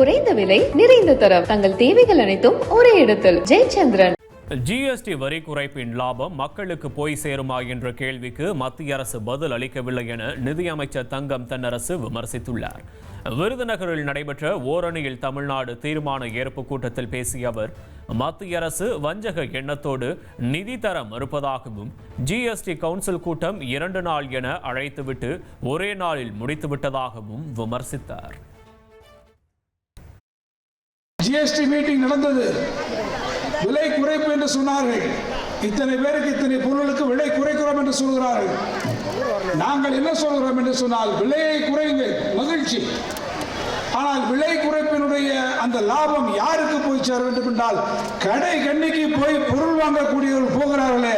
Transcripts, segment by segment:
குறைந்த விலை நிறைந்த தரம். தங்கள் தேவைகள் அனைத்தும் ஒரே இடத்தில். ஜெயச்சந்திரன். ஜிஎஸ்டி வரி குறைப்பின் லாபம் மக்களுக்கு போய் சேருமா என்ற கேள்விக்கு மத்திய அரசு பதில் அளிக்கவில்லை என நிதியமைச்சர் தங்கம் தென்னரசு விமர்சித்துள்ளார். விருதுநகரில் நடைபெற்ற ஓரணியில் தமிழ்நாடு தீர்மான ஏற்பு கூட்டத்தில் பேசிய அவர் மத்திய அரசு வஞ்சக எண்ணத்தோடு நிதி தர மறுப்பதாகவும் ஜிஎஸ்டி கவுன்சில் கூட்டம் இரண்டு நாள் என அழைத்துவிட்டு ஒரே நாளில் முடித்துவிட்டதாகவும் விமர்சித்தார். ஜிஎஸ்டி மீட்டிங் நடந்தது. விலை குறைப்பு என்று சொன்னார்கள். இத்தனை பேருக்கு இத்தனை பொருளுக்கு விலை குறைக்கிறோம் என்று சொல்கிறார்கள். நாங்கள் என்ன சொல்கிறோம் என்று சொன்னால் விலையை குறையுங்கள். மகிழ்ச்சி. ஆனால் விலை குறைப்பினுடைய அந்த லாபம் யாருக்கு போய் சேர வேண்டும் என்றால் கடை கண்ணிக்கு போய் பொருள் வாங்கக்கூடியவர்கள் போகிறார்களே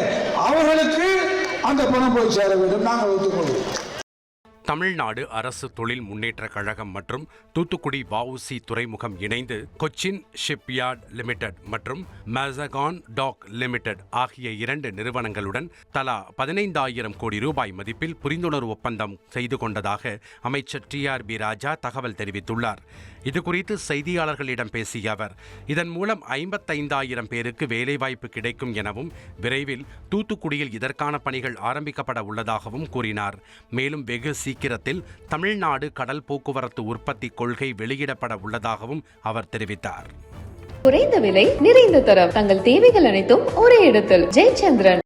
அவர்களுக்கு அந்த பணம் போய் சேர வேண்டும். நாங்கள் ஒத்துக்கொள்வோம். தமிழ்நாடு அரசு தொழில் முன்னேற்றக் கழகம் மற்றும் தூத்துக்குடி வஉசி துறைமுகம் இணைந்து கொச்சின் ஷிப்யார்ட் லிமிடெட் மற்றும் மேசகான் டாக் லிமிடெட் ஆகிய இரண்டு நிறுவனங்களுடன் தலா பதினைந்தாயிரம் கோடி ரூபாய் மதிப்பில் புரிந்துணர்வு ஒப்பந்தம் செய்து கொண்டதாக அமைச்சர் டி ஆர் பி ராஜா தகவல் தெரிவித்துள்ளார். இதுகுறித்து செய்தியாளர்களிடம் பேசிய அவர் இதன் மூலம் ஐம்பத்தைந்தாயிரம் பேருக்கு வேலைவாய்ப்பு கிடைக்கும் எனவும் விரைவில் தூத்துக்குடியில் இதற்கான பணிகள் ஆரம்பிக்கப்பட உள்ளதாகவும் கூறினார். மேலும் வெகு சீக்கிரத்தில் தமிழ்நாடு கடல் போக்குவரத்து உற்பத்தி கொள்கை வெளியிடப்பட உள்ளதாகவும் அவர் தெரிவித்தார். குறைந்த விலை நிறைந்த தரம். தங்கள் தேவைகள் அனைத்தும் ஒரே இடத்தில். ஜெயச்சந்திரன்.